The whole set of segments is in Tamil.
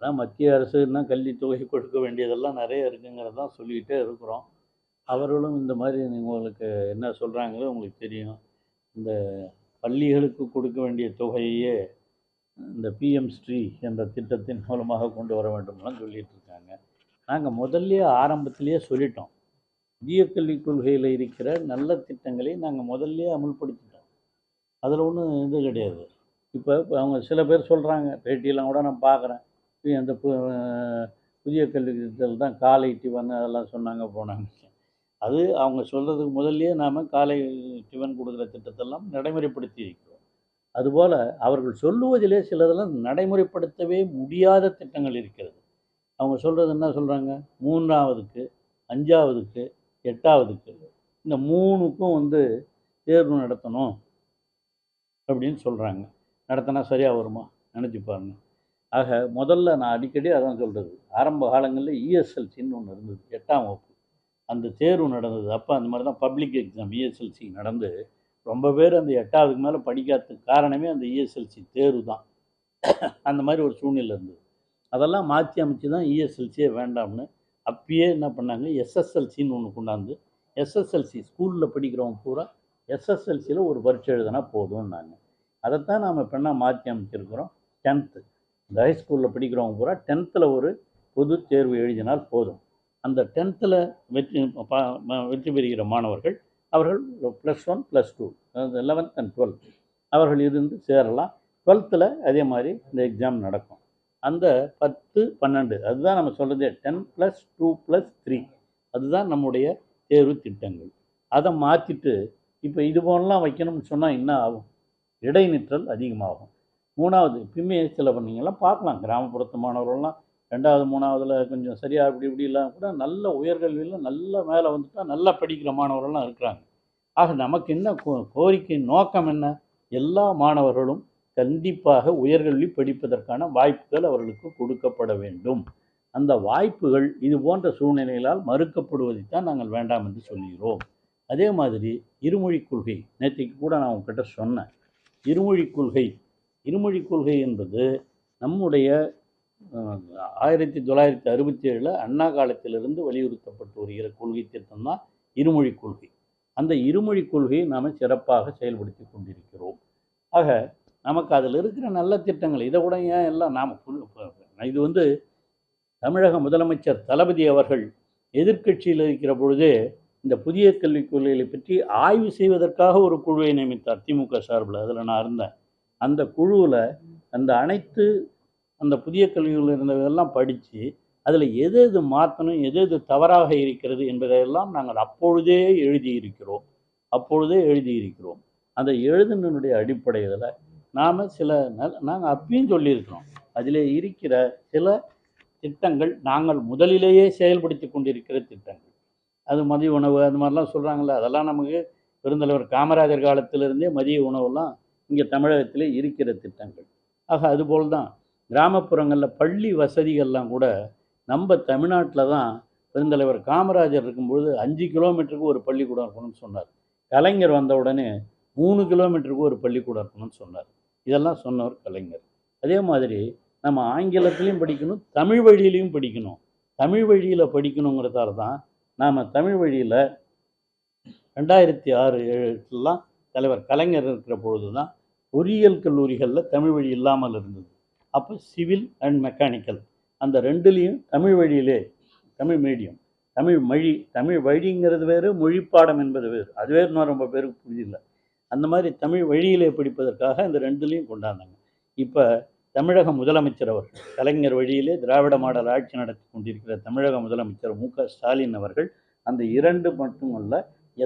அதான் மத்திய அரசுன்னா தொகை கொடுக்க வேண்டியதெல்லாம் நிறைய இருக்குங்கிறது தான் சொல்லிக்கிட்டே இருக்கிறோம். அவர்களும் இந்த மாதிரி உங்களுக்கு என்ன சொல்கிறாங்களோ உங்களுக்கு தெரியும். இந்த பள்ளிகளுக்கு கொடுக்க வேண்டிய தொகையே இந்த பிஎம் ஸ்ரீ என்ற திட்டத்தின் மூலமாக கொண்டு வர வேண்டும்லாம் சொல்லிகிட்டு இருக்காங்க. நாங்கள் முதல்லையே ஆரம்பத்திலேயே சொல்லிட்டோம். புதிய கல்விக் கொள்கையில் இருக்கிற நல்ல திட்டங்களை நாங்கள் முதல்லையே அமுல்படுத்திட்டோம். அதில் ஒன்றும் இது கிடையாது. இப்போ இப்போ அவங்க சில பேர் சொல்கிறாங்க பேட்டியெல்லாம் கூட நான் பார்க்குறேன். அந்த பு புதிய கல்வி திட்டத்தில் தான் காலை டிஃபன் அதெல்லாம் சொன்னாங்க போனாங்க. அது அவங்க சொல்கிறதுக்கு முதல்லையே நாம் காலை டிஃபன் கொடுக்குற திட்டத்தெல்லாம் நடைமுறைப்படுத்தி இருக்கிறோம் அதுபோல் அவர்கள் சொல்லுவதிலே சிலதெல்லாம் நடைமுறைப்படுத்தவே முடியாத திட்டங்கள் இருக்கிறது. அவங்க சொல்கிறது என்ன சொல்கிறாங்க மூன்றாவதுக்கு அஞ்சாவதுக்கு எட்டாவதுக்கு இந்த மூணுக்கும் வந்து தேர்வு நடத்தணும் அப்படின்னு சொல்கிறாங்க நடத்தினா சரியாக வருமா? நினச்சி பாருங்கள் ஆக முதல்ல நான் அடிக்கடி அதான் சொல்கிறது ஆரம்ப காலங்களில் இஎஸ்எல்சின்னு ஒன்று இருந்தது எட்டாம் வகுப்பு. அந்த தேர்வு நடந்தது. அப்போ அந்த மாதிரி தான் பப்ளிக் எக்ஸாம் இஎஸ்எல்சி நடந்து ரொம்ப பேர் அந்த எட்டாவதுக்கு மேலே படிக்காததுக்கு காரணமே அந்த இஎஸ்எல்சி தேர்வு தான். அந்த மாதிரி ஒரு சூழ்நிலை இருந்தது. அதெல்லாம் மாற்றி அமைச்சு தான் இஎஸ்எல்சியே வேண்டாம்னு அப்பயே என்ன பண்ணாங்க? எஸ்எஸ்எல்சின்னு ஒன்று கொண்டாந்து எஸ்எஸ்எல்சி ஸ்கூலில் படிக்கிறவங்க பூரா எஸ்எஸ்எல்சியில் ஒரு பரீட்சை எழுதினா போதும்னாங்க. அதைத்தான் நாம் இப்போ என்ன மாற்றி அமைச்சிருக்கிறோம்? டென்த்து இந்த ஹைஸ்கூலில் படிக்கிறவங்க பூரா டென்த்தில் ஒரு பொது தேர்வு எழுதினால் போதும். அந்த டென்த்தில் வெற்றி வெற்றி பெறுகிற மாணவர்கள் அவர்கள் ப்ளஸ் ஒன் ப்ளஸ் டூ அதாவது லெவன்த் அண்ட் டுவெல்த் அவர்கள் இருந்து சேரலாம். டுவெல்த்தில் அதே மாதிரி இந்த எக்ஸாம் நடக்கும். அந்த பத்து பன்னெண்டு அதுதான் நம்ம சொல்கிறதே ten plus two plus three அதுதான் நம்முடைய தேர்வு திட்டங்கள். அதை மாற்றிட்டு இப்போ இது போலலாம் வைக்கணும்னு சொன்னால் என்ன ஆகும்? இடைநிற்றல் அதிகமாகும். மூணாவது இப்பயுமே சில பார்க்கலாம். கிராமப்புறத்து மாணவர்கள்லாம் ரெண்டாவது மூணாவதில் கொஞ்சம் சரியாக இப்படி இப்படிலாம் கூட நல்ல உயர்கல்வியில் நல்ல மேலே வந்துட்டால் நல்லா படிக்கிற மாணவர்கள்லாம் இருக்கிறாங்க. ஆக நமக்கு என்ன கோ- கோரிக்கை நோக்கம் என்ன? எல்லா மாணவர்களும் கண்டிப்பாக உயர்கல்வி படிப்பதற்கான வாய்ப்புகள் அவர்களுக்கு கொடுக்கப்பட வேண்டும். அந்த வாய்ப்புகள் இது போன்ற சூழ்நிலைகளால் மறுக்கப்படுவதைத்தான் நாங்கள் வேண்டாம் என்று சொல்கிறோம். அதே மாதிரி இருமொழிக் கொள்கை நேற்றைக்கு கூட நான் உங்ககிட்ட சொன்னேன். இருமொழிக் கொள்கை இருமொழிக் கொள்கை என்பது நம்முடைய ஆயிரத்தி தொள்ளாயிரத்தி அறுபத்தி ஏழில் அண்ணா காலத்திலிருந்து வலியுறுத்தப்பட்டு வருகிற கொள்கை திட்டம் தான் இருமொழிக் கொள்கை. அந்த இருமொழிக் கொள்கையை நாம் சிறப்பாக செயல்படுத்தி கொண்டிருக்கிறோம். ஆக நமக்கு அதில் இருக்கிற நல்ல திட்டங்கள் இதை கூட ஏன் எல்லாம் நாம் இது வந்து தமிழக முதலமைச்சர் தளபதி அவர்கள் எதிர்க்கட்சியில் இருக்கிற பொழுதே இந்த புதிய கல்விக் கொள்கைகளை பற்றி ஆய்வு செய்வதற்காக ஒரு குழுவை நியமித்தார் திமுக சார்பில். அதில் நான் இருந்தேன். அந்த குழுவில் அந்த அனைத்து அந்த புதிய கல்விகள் இருந்ததெல்லாம் படித்து அதில் எது எது மாற்றணும் எது எது தவறாக இருக்கிறது என்பதையெல்லாம் நாங்கள் அப்பொழுதே எழுதியிருக்கிறோம். அப்பொழுதே எழுதியிருக்கிறோம். அந்த எழுதினுடைய அடிப்படையில் நாம் சில நாங்கள் அப்பயும் சொல்லியிருக்கிறோம். அதில் இருக்கிற சில திட்டங்கள் நாங்கள் முதலிலேயே செயல்படுத்தி கொண்டிருக்கிற திட்டங்கள். அது மதிய உணவு அது மாதிரிலாம் சொல்கிறாங்களே அதெல்லாம் நமக்கு பெருந்தலைவர் காமராஜர் காலத்திலிருந்தே மதிய உணவெல்லாம் இங்கே தமிழகத்திலே இருக்கிற திட்டங்கள். ஆக அதுபோல் தான் கிராமப்புறங்களில் பள்ளி வசதிகள்லாம் கூட நம்ம தமிழ்நாட்டில் தான் பெருந்தலைவர் காமராஜர் இருக்கும்பொழுது அஞ்சு கிலோமீட்டருக்கு ஒரு பள்ளிக்கூடம் இருக்கணும்னு சொன்னார். கலைஞர் வந்த உடனே மூணு கிலோமீட்டருக்கு ஒரு பள்ளிக்கூடம் இருக்கணும்னு சொன்னார். இதெல்லாம் சொன்னவர் கலைஞர். அதே மாதிரி நம்ம ஆங்கிலத்திலையும் படிக்கணும் தமிழ் வழியிலையும் படிக்கணும். தமிழ் வழியில் படிக்கணுங்கிறதால தான் நாம் தமிழ் வழியில் ரெண்டாயிரத்தி ஆறு ஏழுலாம் தலைவர் கலைஞர் இருக்கிற பொழுது தான் பொறியியல் கல்லூரிகளில் தமிழ் வழி இல்லாமல் இருந்தது. அப்போ சிவில் அண்ட் மெக்கானிக்கல் அந்த ரெண்டுலேயும் தமிழ் வழியிலே தமிழ் மீடியம் தமிழ் மொழி தமிழ் வழிங்கிறது வேறு மொழி பாடம் என்பது வேறு. அது வேறு இன்னும் ரொம்ப பேருக்கு புரியல அந்த மாதிரி தமிழ் வழியிலே படிப்பதற்காக இந்த ரெண்டுலேயும் கொண்டாந்தாங்க. இப்போ தமிழக முதலமைச்சர் அவர் கலைஞர் வழியிலே திராவிட மாடல் ஆட்சி நடத்தி கொண்டிருக்கிற தமிழக முதலமைச்சர் மு க ஸ்டாலின் அவர்கள் அந்த இரண்டு மட்டுமல்ல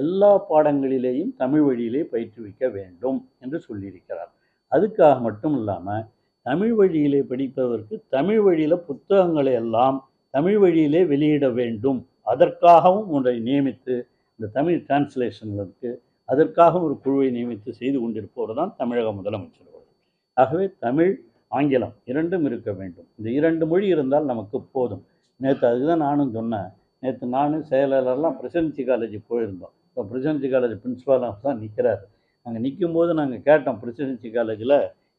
எல்லா பாடங்களிலேயும் தமிழ் வழியிலே பயிற்றுவிக்க வேண்டும் என்று சொல்லியிருக்கிறார். அதுக்காக மட்டும் இல்லாமல் தமிழ் வழியிலே படிப்பதற்கு தமிழ் வழியில் புத்தகங்களை எல்லாம் தமிழ் வழியிலே வெளியிட வேண்டும். அதற்காகவும் ஒன்றை நியமித்து இந்த தமிழ் டிரான்ஸ்லேஷன்களுக்கு அதற்காக ஒரு குழுவை நியமித்து செய்து கொண்டிருப்பவர் தான் தமிழக முதலமைச்சர் அவர்கள். ஆகவே தமிழ் ஆங்கிலம் இரண்டும் இருக்க வேண்டும். இந்த இரண்டு மொழி இருந்தால் நமக்கு போதும். நேற்று அதுக்கு தான் நானும் சொன்னேன். நேற்று நானும் செயலாளர்லாம் பிரசிடென்சி காலேஜ் போயிருந்தோம். பிரசிடென்சி காலேஜ் பிரின்ஸ்பாலாக தான் நிற்கிறார் அங்கே நிற்கும் போது நாங்கள் கேட்டோம் பிரசிடென்சி காலேஜில்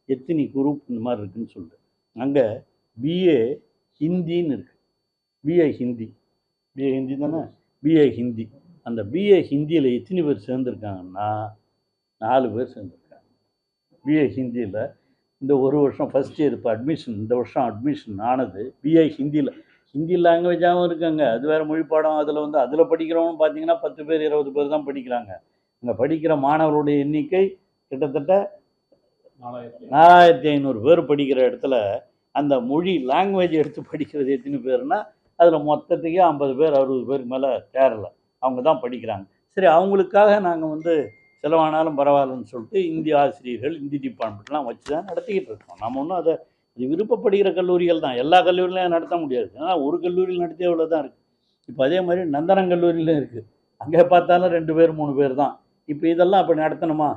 எத்தனை குரூப் இந்த மாதிரி இருக்குதுன்னு சொல்லிட்டு. அங்கே பிஏ ஹிந்தின்னு இருக்குது பிஏ ஹிந்தி. பிஏ ஹிந்தி தானே? பிஏ ஹிந்தி. அந்த பிஏ ஹிந்தியில் எத்தனை பேர் சேர்ந்துருக்காங்கன்னா நாலு பேர் சேர்ந்துருக்காங்க. பிஏ ஹிந்தியில் இந்த ஒரு வருஷம் ஃபஸ்ட் இயர் இப்போ அட்மிஷன் இந்த வருஷம் அட்மிஷன் ஆனது பிஏ ஹிந்தியில் ஹிந்தி லாங்குவேஜாகவும் இருக்காங்க. அது வேறு மொழி பாடம். அதில் வந்து அதில் படிக்கிறவங்க பார்த்தீங்கன்னா பத்து பேர் இருபது பேர் தான் படிக்கிறாங்க. அங்கே படிக்கிற மாணவருடைய எண்ணிக்கை கிட்டத்தட்ட நாலாயிரத்தி ஐநூறு பேர் படிக்கிற இடத்துல அந்த மொழி லாங்குவேஜ் எடுத்து படிக்கிறது எத்தனை பேர்னா அதில் மொத்தத்துக்கே ஐம்பது பேர் அறுபது பேருக்கு மேலே தேரலை. அவங்க தான் படிக்கிறாங்க. சரி அவங்களுக்காக நாங்கள் வந்து செலவானாலும் பரவாயில்லன்னு சொல்லிட்டு இந்தி ஆசிரியர்கள் இந்தி டிபார்ட்மெண்ட்லாம் வச்சு தான் நடத்திக்கிட்டு இருக்கோம். நம்ம ஒன்றும் அதை இது விருப்பப்படுகிற கல்லூரிகள் தான். எல்லா கல்லூரிலையும் நடத்த முடியாது. ஆனால் ஒரு கல்லூரியில் நடத்திய அவ்வளோ தான் இருக்குது இப்போ அதே மாதிரி நந்தனம் கல்லூரியிலும் இருக்குது அங்கே பார்த்தாலும் ரெண்டு பேர் மூணு பேர் தான். இப்போ இதெல்லாம் அப்படி நடத்தணுமா?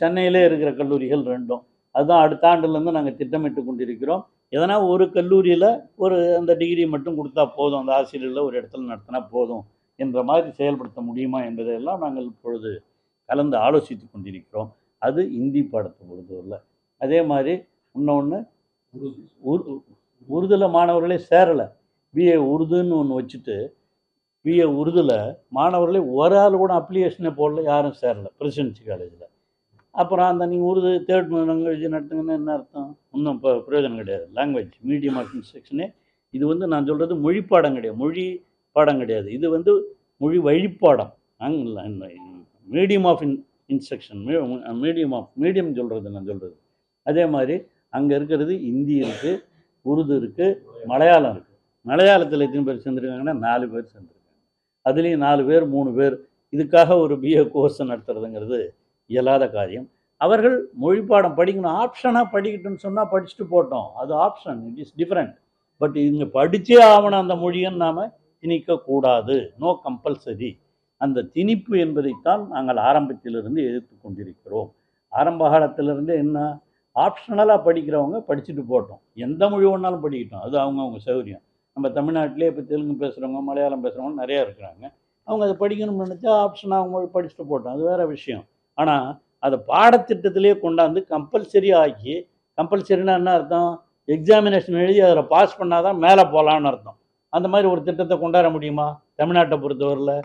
சென்னையிலே இருக்கிற கல்லூரிகள் ரெண்டும். அதுதான் அடுத்த ஆண்டுலேருந்து நாங்கள் திட்டமிட்டு கொண்டிருக்கிறோம். எதனா ஒரு கல்லூரியில் ஒரு அந்த டிகிரி மட்டும் கொடுத்தா போதும். அந்த ஆசிரியரில் ஒரு இடத்துல நடத்தினா போதும் என்ற மாதிரி செயல்படுத்த முடியுமா என்பதையெல்லாம் நாங்கள் இப்பொழுது கலந்து ஆலோசித்து கொண்டிருக்கிறோம். அது இந்தி பாடத்தை பொறுத்தவரையில். அதே மாதிரி இன்னொன்று உரு உருதுல மாணவர்களே சேரலை. பிஏ உருதுன்னு ஒன்று வச்சுட்டு பிஏ உருதுல மாணவர்களே ஒரு ஆள் கூட அப்ளிகேஷனே போடல யாரும் சேரலை பிரசிடென்சி காலேஜில் அப்புறம் அந்த நீங்கள் உருது தேர்ட் லாங்குவேஜ் நடத்துங்கன்னா என்ன அர்த்தம்? ஒன்றும் இப்போ பிரயோஜனம் கிடையாது. லாங்குவேஜ் மீடியம் ஆஃப் இன்ஸ்ட்ரக்ஷனே இது வந்து நான் சொல்கிறது மொழி பாடம் கிடையாது. மொழி பாடம் கிடையாது. இது வந்து மொழி வழிப்பாடம். Medium of in instruction medium of medium சொல்கிறது நான் சொல்கிறது அதே மாதிரி அங்கே இருக்கிறது இந்தி இருக்குது உருது இருக்குது மலையாளம் இருக்குது மலையாளத்தில் எத்தனை பேர் சேர்ந்துருக்காங்கன்னா நாலு பேர் சேர்ந்துருக்காங்க. அதுலேயும் நாலு பேர் மூணு பேர் இதுக்காக ஒரு பிஏ கோர்ஸ் நடத்துறதுங்கிறது இயலாத காரியம். அவர்கள் மொழி பாடம் படிக்கணும் ஆப்ஷனாக படிக்கட்டும்னு சொன்னால் படிச்சுட்டு போட்டோம். அது option it is different but இங்கே படித்தே ஆகணும் அந்த மொழியன்னு நாம் திணிக்கக்கூடாது நோ கம்பல்சரி அந்த திணிப்பு என்பதைத்தான் நாங்கள் ஆரம்பத்திலிருந்து எதிர்த்து கொண்டிருக்கிறோம். ஆரம்ப காலத்திலிருந்து என்ன? ஆப்ஷனலாக படிக்கிறவங்க படிச்சுட்டு போட்டோம். எந்த மொழி வேணாலும் படிக்கட்டும். அது அவங்கவுங்க சௌகரியம். நம்ம தமிழ்நாட்டிலே இப்போ தெலுங்கு பேசுகிறவங்க மலையாளம் பேசுகிறவங்க நிறையா இருக்கிறாங்க. அவங்க அதை படிக்கணும்னு நினச்சா ஆப்ஷனாக அவங்க படிச்சுட்டு போட்டோம். அது வேறு விஷயம். ஆனால் அதை பாடத்திட்டத்திலே கொண்டாந்து கம்பல்சரி ஆக்கி கம்பல்சரினா என்ன அர்த்தம்? எக்ஸாமினேஷன் எழுதி அதில் பாஸ் பண்ணால் தான் மேலே போகலான்னு அர்த்தம். அந்த மாதிரி ஒரு திட்டத்தை கொண்டாட முடியுமா? தமிழ்நாட்டை பொறுத்தவரையில்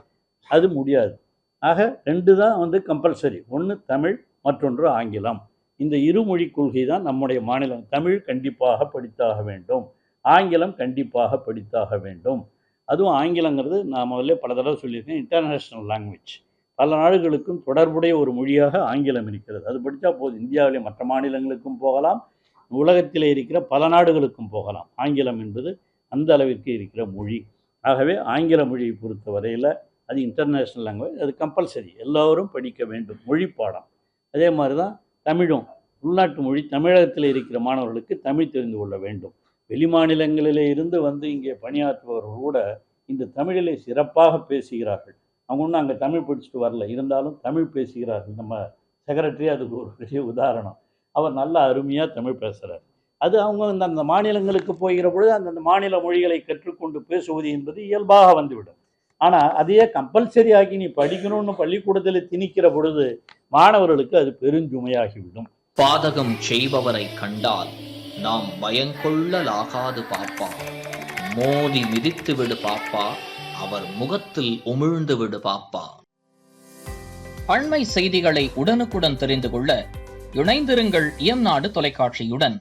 அது முடியாது. ஆக ரெண்டு தான் வந்து கம்பல்சரி ஒன்று தமிழ் மற்றொன்று ஆங்கிலம். இந்த இருமொழி கொள்கை தான் நம்முடைய மாநிலம். தமிழ் கண்டிப்பாக படித்தாக வேண்டும். ஆங்கிலம் கண்டிப்பாக படித்தாக வேண்டும். அதுவும் ஆங்கிலங்கிறது நான் முதல்ல பல தடவை சொல்லியிருக்கேன் இன்டர்நேஷ்னல் லாங்குவேஜ் பல நாடுகளுக்கும் தொடர்புடைய ஒரு மொழியாக ஆங்கிலம் இருக்கிறது. அது படித்தா போதும். இந்தியாவிலே மற்ற மாநிலங்களுக்கும் போகலாம். உலகத்திலே இருக்கிற பல நாடுகளுக்கும் போகலாம். ஆங்கிலம் என்பது அந்த அளவிற்கு இருக்கிற மொழி. ஆகவே ஆங்கில மொழியை பொறுத்த வரையில் அது இன்டர்நேஷ்னல் லாங்குவேஜ் அது கம்பல்சரி எல்லோரும் படிக்க வேண்டும். மொழி பாடம் அதே மாதிரி தான் தமிழும் உள்நாட்டு மொழி தமிழகத்தில் இருக்கிற மாணவர்களுக்கு தமிழ் தெரிந்து கொள்ள வேண்டும். வெளி மாநிலங்களிலே இருந்து வந்து இங்கே பணியாற்றுபவர்கள் கூட இந்த தமிழிலே சிறப்பாக பேசுகிறார்கள். அவங்க ஒன்றும் அங்கே தமிழ் படிச்சுட்டு வரல. இருந்தாலும் தமிழ் பேசுகிறார்கள். நம்ம செக்ரட்டரி அதுக்கு ஒரு பெரிய உதாரணம். அவர் நல்லா அருமையாக தமிழ் பேசுகிறார் அது அவங்க அந்த மாநிலங்களுக்கு போகிற பொழுது அந்தந்த மாநில மொழிகளை கற்றுக்கொண்டு பேசுவது என்பது இயல்பாக வந்துவிடும். ஆனால் அதையே கம்பல்சரி ஆக்கி நீ படிக்கணும்னு பள்ளிக்கூடத்தில் திணிக்கிற பொழுது மாணவர்களுக்கு அது பெருஞ்சுமையாகிவிடும். பாதகம் செய்பவரை கண்டால் நாம் பயங்கொள்ளலாகாது பாப்பா. மோதி மிதித்து விடு பாப்பா அவர் முகத்தில் உமிழ்ந்து விடு பாப்பா. அண்மை செய்திகளை உடனுக்குடன் தெரிந்து கொள்ள இணைந்திருங்கள் இயம்நாடு தொலைக்காட்சியுடன்.